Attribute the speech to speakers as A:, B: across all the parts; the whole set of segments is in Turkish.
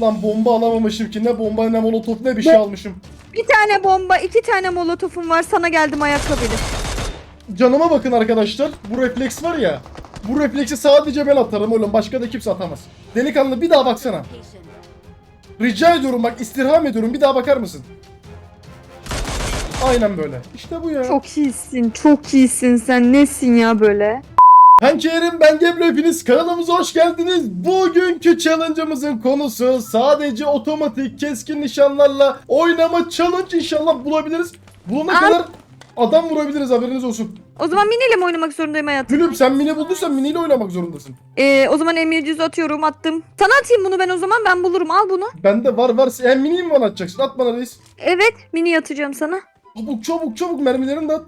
A: Lan bomba alamamışım ki ne bomba ne molotof ne bir şey almışım.
B: Bir tane bomba, iki tane molotofum var. Sana geldim ayakkabıyla.
A: Canıma bakın arkadaşlar. Bu refleks var ya. Bu refleksi sadece ben atarım oğlum. Başka da kimse atamaz. Delikanlı bir daha baksana. Rica ediyorum bak istirham ediyorum. Bir daha bakar mısın? Aynen böyle. İşte bu ya.
B: Çok iyisin, çok iyisin sen. Nesin ya böyle?
A: Hançerim ben Gebru hepiniz kanalımıza hoş geldiniz. Bugünkü challenge'ımızın konusu sadece otomatik keskin nişanlarla oynama challenge inşallah bulabiliriz. Bulana
B: Ay.
A: kadar adam vurabiliriz haberiniz olsun.
B: O zaman miniyle mi oynamak zorundayım hayatım?
A: Gülüm sen mini bulduysan miniyle oynamak zorundasın.
B: Ee, o zaman M700 atıyorum, attım. Sana atayım bunu ben o zaman. Ben bulurum. Al bunu.
A: Bende var var. Hem miniyi mi bana atacaksın? At bana reis.
B: Evet, mini atacağım sana.
A: Çabuk çabuk çabuk mermilerini de at.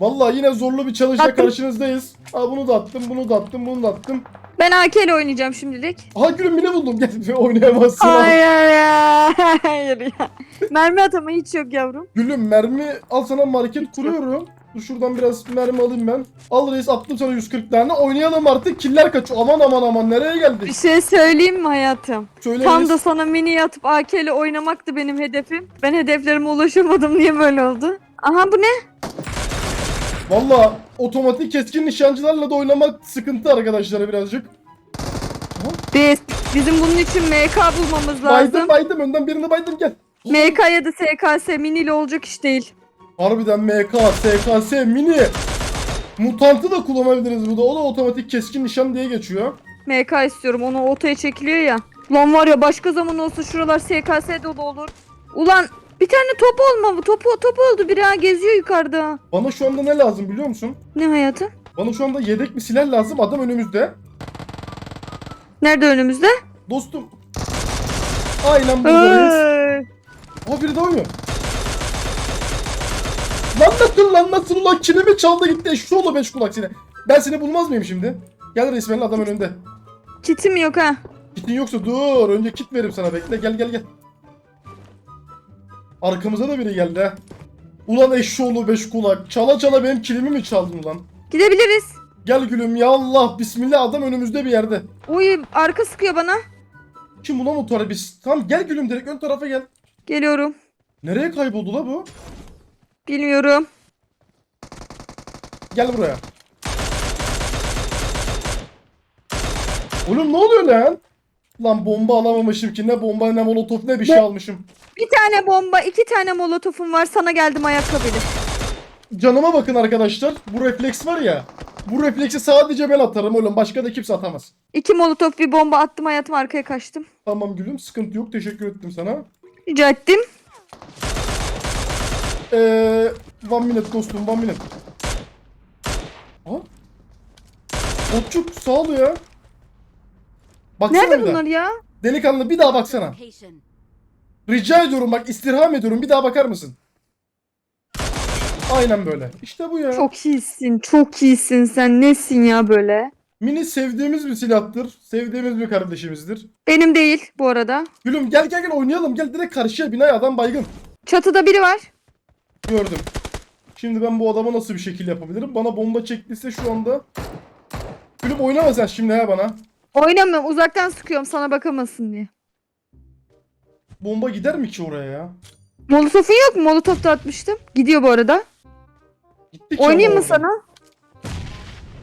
A: Vallahi yine zorlu bir
B: Attım.
A: karşınızdayız. Aa bunu da attım, bunu da attım, bunu da attım.
B: Ben AK ile oynayacağım şimdilik.
A: Aha gülüm mini buldum. Gel oynayamazsın.
B: Hayır ya. Hayır ya. Mermi atama hiç yok yavrum.
A: Gülüm mermi al sana market kuruyorum. Dur şuradan biraz mermi alayım ben. Al reis attım sana 140 tane. Oynayalım artık. Killer kaçıyor. Aman aman aman nereye
B: Bir
A: geldik?
B: şey söyleyeyim mi hayatım?
A: Söyle
B: Tam
A: reis.
B: da sana mini atıp AK ile oynamaktı benim hedefim. Ben hedeflerime ulaşamadım. Niye böyle oldu? Aha bu ne?
A: Valla otomatik keskin nişancılarla da oynamak sıkıntı arkadaşlar birazcık.
B: Biz, bizim bunun için MK bulmamız lazım.
A: Baydım baydım önden birini baydım gel.
B: MK ya da SKS mini ile olacak iş değil.
A: Harbiden MK, SKS, mini. Mutantı da kullanabiliriz burada. O da otomatik keskin nişan diye geçiyor.
B: MK istiyorum. Onu ortaya çekiliyor ya. Ulan var ya başka zaman olsa şuralar SKS dolu olur. Ulan bir tane top olma bu. Topu top oldu. Biri ha geziyor yukarıda.
A: Bana şu anda ne lazım biliyor musun?
B: Ne hayatım?
A: Bana şu anda yedek bir silah lazım. Adam önümüzde.
B: Nerede önümüzde?
A: Dostum. Aynen buradayız.
B: Ay.
A: O biri de oynuyor. Lan nasıl lan nasıl ulan kilimi çaldı gitti şu ola beş kulak seni. Ben seni bulmaz mıyım şimdi? Gel resmen adam önünde.
B: Kitim yok ha.
A: Kitin yoksa dur önce kit veririm sana bekle gel gel gel. Arkamıza da biri geldi. Ulan eşşoğlu beş kulak. Çala çala benim kilimi mi çaldın ulan?
B: Gidebiliriz.
A: Gel gülüm ya Allah bismillah adam önümüzde bir yerde.
B: Uy arka sıkıyor bana.
A: Kim ulan o tarafa biz? Tamam gel gülüm direkt ön tarafa gel.
B: Geliyorum.
A: Nereye kayboldu la bu?
B: Bilmiyorum.
A: Gel buraya. Oğlum ne oluyor lan? Lan bomba alamamışım ki ne bomba ne molotof ne bir şey almışım.
B: Bir tane bomba, iki tane molotofum var. Sana geldim ayakkabıyla.
A: Canıma bakın arkadaşlar. Bu refleks var ya. Bu refleksi sadece ben atarım oğlum. Başka da kimse atamaz.
B: İki molotof bir bomba attım hayatım arkaya kaçtım.
A: Tamam gülüm sıkıntı yok. Teşekkür ettim sana.
B: Rica ettim.
A: Eee... One minute dostum one minute. Ha? Botçuk sağ ol ya. Baksana
B: Nerede
A: bir daha.
B: bunlar ya?
A: Delikanlı bir daha baksana. Rica ediyorum bak istirham ediyorum. Bir daha bakar mısın? Aynen böyle. İşte bu ya.
B: Çok iyisin, çok iyisin sen. Nesin ya böyle?
A: Mini sevdiğimiz bir silahtır. Sevdiğimiz bir kardeşimizdir.
B: Benim değil bu arada.
A: Gülüm gel gel gel oynayalım. Gel direkt karşıya binaya adam baygın.
B: Çatıda biri var.
A: Gördüm. Şimdi ben bu adama nasıl bir şekil yapabilirim? Bana bomba çektiyse şu anda. Gülüm oynama sen şimdi ha bana.
B: Oynamıyorum uzaktan sıkıyorum sana bakamasın diye.
A: Bomba gider mi ki oraya ya?
B: Molotofun yok mu? Molotof da atmıştım. Gidiyor bu arada.
A: Gitti ki
B: Oynayayım
A: ama
B: mı
A: oradan.
B: sana?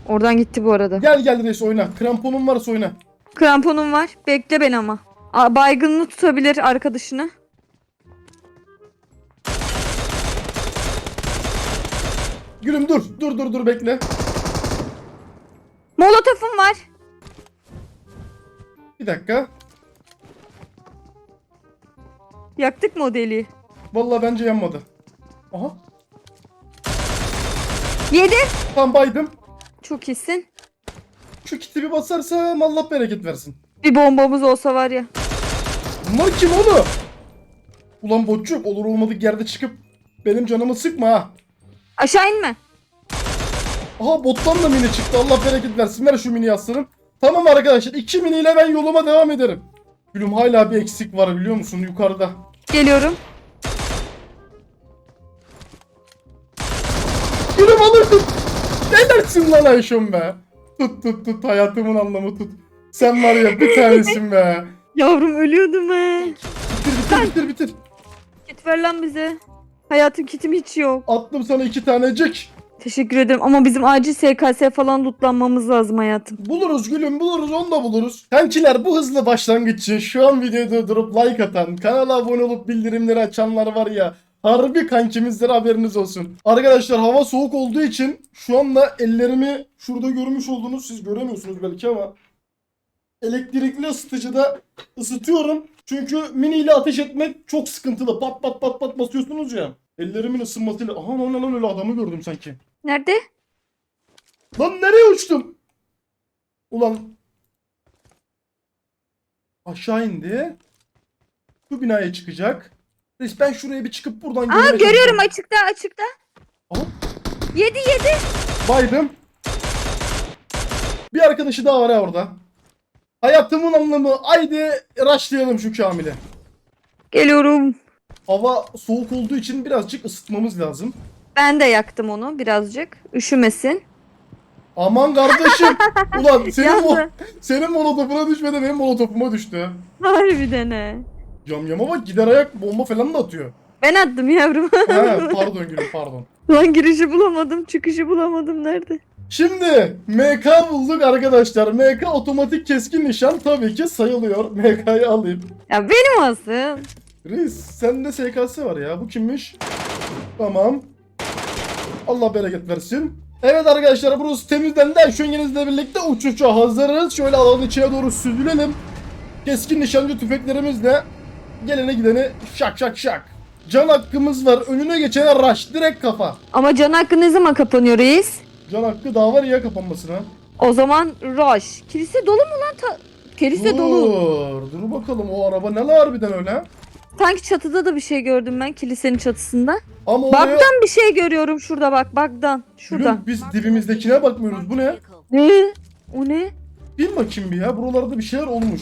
B: Oradan gitti bu arada.
A: Gel gel reis oyna. Kramponun varsa oyna.
B: Kramponum var. Bekle beni ama. Baygınını tutabilir arkadaşını.
A: Gülüm dur. Dur dur dur bekle.
B: Molotofum var.
A: Bir dakika.
B: Yaktık deliği?
A: Vallahi bence yanmadı. Aha.
B: Yedi.
A: Tam baydım.
B: Çok iyisin.
A: Şu kiti bir basarsam Allah bereket versin.
B: Bir bombamız olsa var ya.
A: Bunlar kim oğlum? Ulan botçuk olur olmadık yerde çıkıp benim canımı sıkma ha.
B: Aşağı inme.
A: Aha bottan da mini çıktı Allah bereket versin. Ver şu mini aslanım. Tamam arkadaşlar iki miniyle ben yoluma devam ederim. Gülüm hala bir eksik var biliyor musun yukarıda.
B: Geliyorum.
A: Gülüm alırsın. Ne dersin lan Ayşem be? Tut tut tut hayatımın anlamı tut. Sen var ya bir tanesin be.
B: Yavrum ölüyordum he.
A: Bitir bitir bitir bitir.
B: Kit ver lan bize. Hayatım kitim hiç yok.
A: Attım sana iki tanecik.
B: Teşekkür ederim ama bizim acil SKS falan lootlanmamız lazım hayatım.
A: Buluruz gülüm buluruz onu da buluruz. Kankiler bu hızlı başlangıç için şu an videoyu durdurup like atan, kanala abone olup bildirimleri açanlar var ya. Harbi kankimizdir haberiniz olsun. Arkadaşlar hava soğuk olduğu için şu anda ellerimi şurada görmüş olduğunuz siz göremiyorsunuz belki ama elektrikli ısıtıcıda ısıtıyorum. Çünkü mini ile ateş etmek çok sıkıntılı. Pat pat pat pat basıyorsunuz ya. Ellerimin ısınmasıyla. Aha lan lan öyle adamı gördüm sanki.
B: Nerede?
A: Lan nereye uçtum? Ulan aşağı indi. Bu binaya çıkacak. Reis ben şuraya bir çıkıp buradan
B: Aa görüyorum açıkta açıkta.
A: Aha,
B: Yedi yedi.
A: baydım. Bir arkadaşı daha var ya orada. Hayatımın anlamı. Haydi rushlayalım şu Kamil'i.
B: Geliyorum.
A: Hava soğuk olduğu için birazcık ısıtmamız lazım.
B: Ben de yaktım onu birazcık. Üşümesin.
A: Aman kardeşim. Ulan senin,
B: Yandı.
A: mo- senin molotofuna düşmedi benim molotofuma düştü.
B: Harbiden he.
A: Yam yama bak gider ayak bomba falan da atıyor.
B: Ben attım yavrum.
A: Ha, pardon gülüm pardon.
B: Lan girişi bulamadım, çıkışı bulamadım. Nerede?
A: Şimdi MK bulduk arkadaşlar. MK otomatik keskin nişan tabii ki sayılıyor. MK'yı alayım.
B: Ya benim olsun.
A: Reis sende SKS var ya. Bu kimmiş? Tamam. Allah bereket versin. Evet arkadaşlar burası temizlendi. Şu yenizle birlikte uçuşa hazırız. Şöyle alanın içine doğru süzülelim. Keskin nişancı tüfeklerimizle gelene gideni şak şak şak. Can hakkımız var. Önüne geçene rush. Direkt kafa.
B: Ama can hakkı ne zaman kapanıyor reis?
A: Can hakkı daha var ya kapanmasına.
B: O zaman rush. Kilise dolu mu lan? Ta- Kilise dolu.
A: Dur, dur bakalım o araba ne la harbiden öyle?
B: Sanki çatıda da bir şey gördüm ben kilisenin çatısında.
A: Ama oraya
B: Baktan bir şey görüyorum şurada bak baktan. Şurada.
A: Gülüm, biz dibimizdekine bakmıyoruz. Bu ne?
B: Ne? O ne?
A: Bin bakayım bir ya. Buralarda bir şeyler olmuş.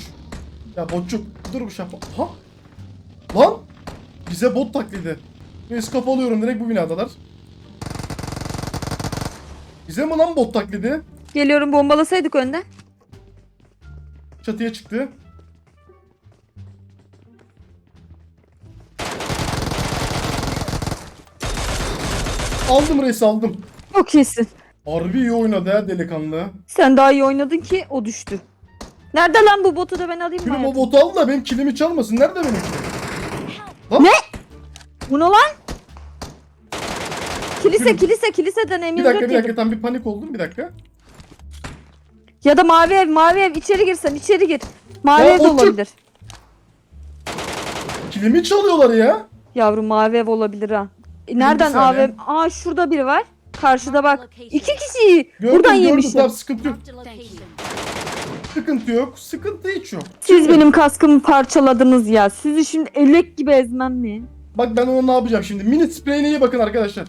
A: Ya botçuk dur bir şey yapma. Ha? Lan! Bize bot taklidi. Neyse kapalıyorum direkt bu binadalar. Bize mi lan bot taklidi?
B: Geliyorum bombalasaydık önden.
A: Çatıya çıktı. Aldım reis aldım.
B: Çok iyisin.
A: Harbi iyi oynadı ha delikanlı.
B: Sen daha iyi oynadın ki o düştü. Nerede lan bu botu da ben alayım?
A: Gülüm o botu al da benim kilimi çalmasın. Nerede benim kilim?
B: Bu ne lan? Kilise
A: Gülüm.
B: kilise kiliseden
A: Bir
B: emin
A: dakika bir dakika tam bir panik oldum bir dakika.
B: Ya da mavi ev mavi ev içeri girsen içeri gir. Mavi
A: Ya
B: ev de
A: o
B: olabilir.
A: Kilimi çalıyorlar ya.
B: Yavrum mavi ev olabilir ha. Nereden
A: saniye.
B: AVM? Aa şurada biri var. Karşıda bak. İki kişi
A: Gördüm
B: buradan
A: gördüm
B: yemişler.
A: tamam sıkıntı yok. Sıkıntı yok. Sıkıntı hiç yok.
B: Siz
A: Şimdi,
B: benim kaskımı parçaladınız ya. Sizi şimdi elek gibi ezmem mi?
A: Bak ben ona ne yapacağım şimdi. Mini spreyine iyi bakın arkadaşlar.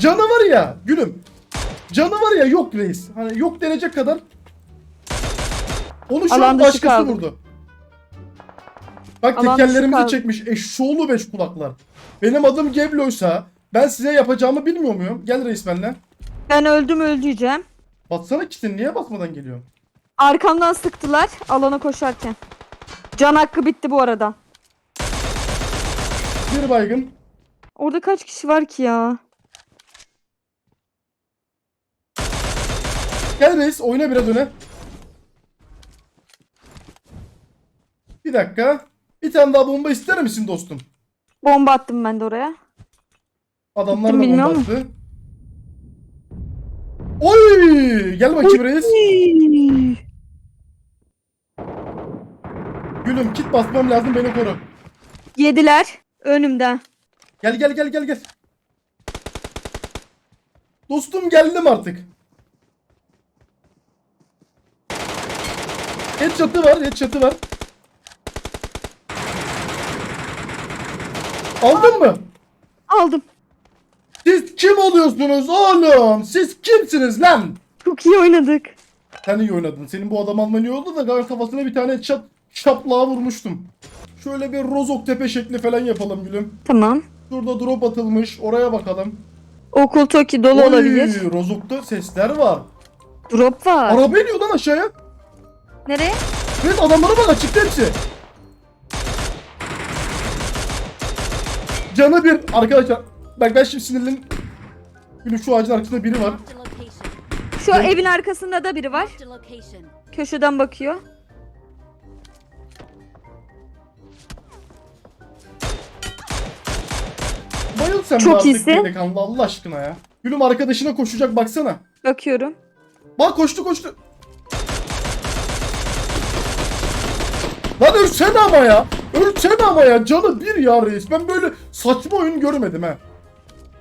A: Canı var ya gülüm. Canı var ya yok reis. Hani yok denecek kadar. Onu şu
B: Alan
A: an
B: dışı
A: başkası
B: kaldı.
A: vurdu. Bak
B: dışı
A: tekerlerimizi çekmiş. Eşşoğlu beş kulaklar. Benim adım Geblo'ysa ben size yapacağımı bilmiyor muyum? Gel reis benimle.
B: Ben öldüm öldüreceğim.
A: Batsana kitin niye basmadan geliyor?
B: Arkamdan sıktılar alana koşarken. Can hakkı bitti bu arada.
A: Bir baygın.
B: Orada kaç kişi var ki ya?
A: Gel reis oyna biraz öne. Bir dakika. Bir tane daha bomba ister misin dostum?
B: Bomba attım ben de oraya.
A: Adamlar da
B: Gittim,
A: bomba
B: bilmiyorum.
A: attı. Oy! Gel bakayım reis. Gülüm kit basmam lazım beni koru.
B: Yediler önümden.
A: Gel gel gel gel gel. Dostum geldim artık. Headshot'ı var, headshot'ı var. Aldın mı?
B: Aldım.
A: Siz kim oluyorsunuz oğlum? Siz kimsiniz lan?
B: Çok iyi oynadık.
A: Sen iyi oynadın. Senin bu adam alman iyi oldu da galiba kafasına bir tane çap, şaplığa vurmuştum. Şöyle bir rozok tepe şekli falan yapalım gülüm.
B: Tamam.
A: Şurada drop atılmış. Oraya bakalım.
B: Okul Toki dolu
A: Oy,
B: olabilir.
A: Rozok'ta sesler var.
B: Drop var.
A: Araba iniyor lan aşağıya.
B: Nereye?
A: Evet adamlara bak açıkta hepsi. Canı bir arkadaşlar. Bak ben şimdi sinirlen. Gülüm şu ağacın arkasında biri var.
B: Şu
A: Ne?
B: evin arkasında da biri var. Köşeden bakıyor.
A: Bayıl sen
B: Çok iyisin.
A: Allah aşkına ya. Gülüm arkadaşına koşacak baksana.
B: Bakıyorum.
A: Bak koştu koştu. Lan ölsene ama ya. Ölsene ama ya. Canı bir ya reis. Ben böyle saçma oyun görmedim ha.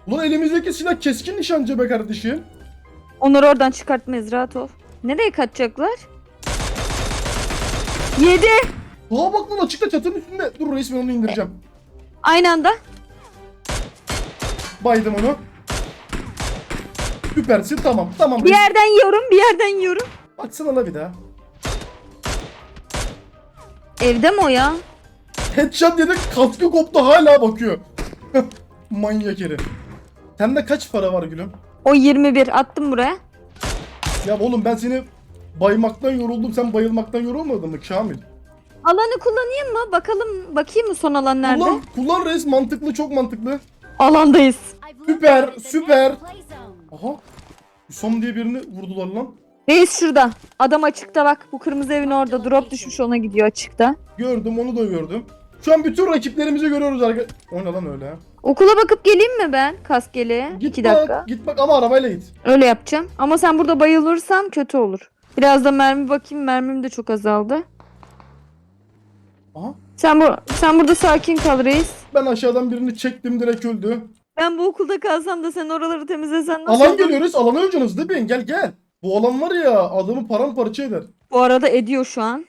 A: Ulan elimizdeki silah keskin nişancı be kardeşim.
B: Onları oradan çıkartmayız rahat ol. Nereye kaçacaklar? Yedi.
A: Doğa bak lan açıkta çatının üstünde. Dur reis ben onu indireceğim.
B: Aynı anda.
A: Baydım onu. Süpersin tamam. Tamam
B: Bir
A: reis.
B: yerden yiyorum, bir yerden yiyorum.
A: Baksana la bir daha.
B: Evde mi o ya?
A: Headshot yedik kaskı koptu hala bakıyor. Manyak herif. Sende kaç para var gülüm?
B: O 21 attım buraya.
A: Ya oğlum ben seni baymaktan yoruldum. Sen bayılmaktan yorulmadın mı Kamil?
B: Alanı kullanayım mı? Bakalım bakayım mı son alan nerede?
A: Kullan, kullan reis mantıklı çok mantıklı.
B: Alandayız.
A: Süper, süper. Aha. Hüsam diye birini vurdular lan.
B: Reis şurada. Adam açıkta bak. Bu kırmızı evin orada. Drop düşmüş ona gidiyor açıkta.
A: Gördüm onu da gördüm. Şu an bütün rakiplerimizi görüyoruz arkadaşlar. O ne lan öyle?
B: Okula bakıp geleyim mi ben kaskeli?
A: Git
B: 2
A: bak,
B: dakika.
A: Git bak ama arabayla git.
B: Öyle yapacağım. Ama sen burada bayılırsan kötü olur. Biraz da mermi bakayım. Mermim de çok azaldı.
A: Aha.
B: Sen bu sen burada sakin kal reis.
A: Ben aşağıdan birini çektim direkt öldü.
B: Ben bu okulda kalsam da sen oraları temizlesen nasıl
A: Alan
B: olur?
A: geliyoruz. Alana öleceksunüz değil mi? Gel gel. Bu alan var ya adamı paramparça eder.
B: Bu arada ediyor şu an.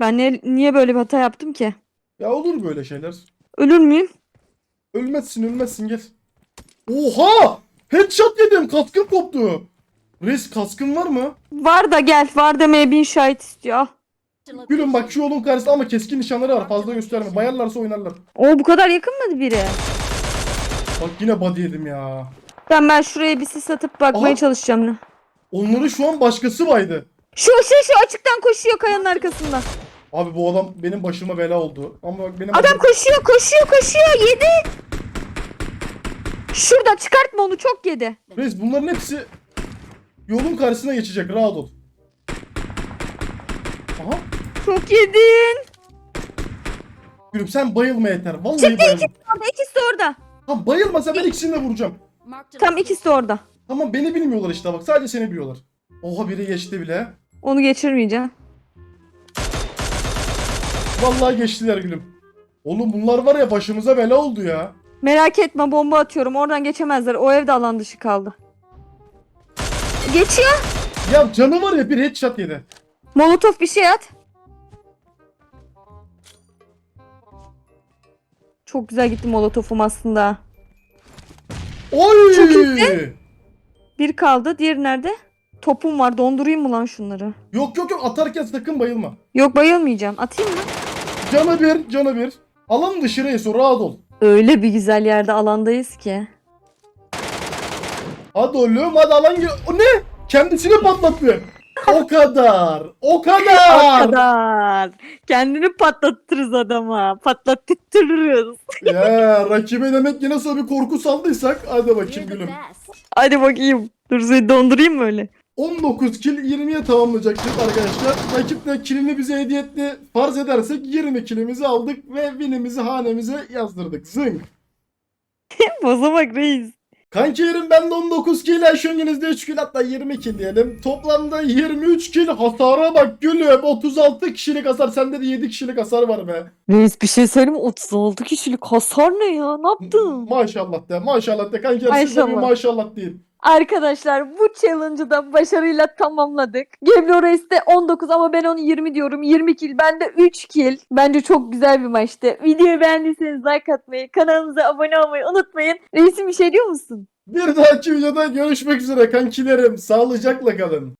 B: Ben ne, niye böyle bir hata yaptım ki?
A: Ya olur böyle şeyler.
B: Ölür müyüm?
A: Ölmezsin ölmezsin gel. Oha! Headshot yedim kaskım koptu. Reis kaskın var mı?
B: Var da gel. Var demeye bin şahit istiyor.
A: Gülüm bak şu yolun karşısında ama keskin nişanları var fazla gösterme. Bayarlarsa oynarlar.
B: Oo bu kadar yakın mı biri?
A: Bak yine body yedim ya.
B: Ben ben şuraya bir sis atıp bakmaya
A: Aha.
B: çalışacağım.
A: Onları şu an başkası baydı.
B: Şu şu şu açıktan koşuyor kayanın arkasından.
A: Abi bu adam benim başıma bela oldu. Ama bak benim
B: Adam koşuyor koşuyor koşuyor yedi. Şurada çıkartma onu çok yedi.
A: Reis bunların hepsi yolun karşısına geçecek rahat ol. Aha.
B: Çok yedin.
A: Gülüm sen bayılma yeter. Vallahi bayılma.
B: Orada ikisi de orada.
A: Tamam bayılmasa ben ikisini de vuracağım.
B: Tam ikisi de orada.
A: Tamam beni bilmiyorlar işte bak sadece seni biliyorlar. Oha biri geçti bile.
B: Onu geçirmeyeceğim.
A: Vallahi geçtiler gülüm. Oğlum bunlar var ya başımıza bela oldu ya.
B: Merak etme bomba atıyorum. Oradan geçemezler. O evde alan dışı kaldı. Geçiyor.
A: Ya canı var ya bir headshot yedi.
B: Molotof bir şey at. Çok güzel gitti molotofum aslında.
A: Oy!
B: Çok iyi. Bir kaldı. Diğeri nerede? Topum var. Dondurayım mı lan şunları?
A: Yok yok yok atarken sakın bayılma.
B: Yok bayılmayacağım. Atayım mı?
A: Canı bir, canı bir. Alan dışı o rahat ol.
B: Öyle bir güzel yerde alandayız ki.
A: Hadi oğlum hadi alan gel. O ne? Kendisini patlattı. O kadar. O kadar.
B: O kadar. Kendini patlatırız adama. Patlattırırız.
A: ya rakibe demek ki nasıl bir korku saldıysak hadi bakayım gülüm.
B: Hadi bakayım. Dur seni dondurayım mı öyle?
A: 19 kill 20'ye tamamlayacaktık arkadaşlar. Rakip de killini bize hediye etti. Farz edersek 20 killimizi aldık ve winimizi hanemize yazdırdık. Zing.
B: Boza bak reis.
A: Kankilerim ben de 19 kill, Ayşengenizde 3 kill hatta 20 kill diyelim. Toplamda 23 kill hasara bak gülüm. 36 kişilik hasar sende de 7 kişilik hasar var be.
B: Reis bir şey söyleyeyim mi? 36 kişilik hasar ne ya? Ne yaptın?
A: Maşallah de maşallah de de bir
B: Maşallah.
A: maşallah deyin.
B: Arkadaşlar bu challenge'ı da başarıyla tamamladık. Geblo Reis'te 19 ama ben onu 20 diyorum. 20 kill bende 3 kill. Bence çok güzel bir maçtı. Videoyu beğendiyseniz like atmayı, kanalımıza abone olmayı unutmayın. Reisim bir şey diyor musun?
A: Bir dahaki videoda görüşmek üzere kankilerim. Sağlıcakla kalın.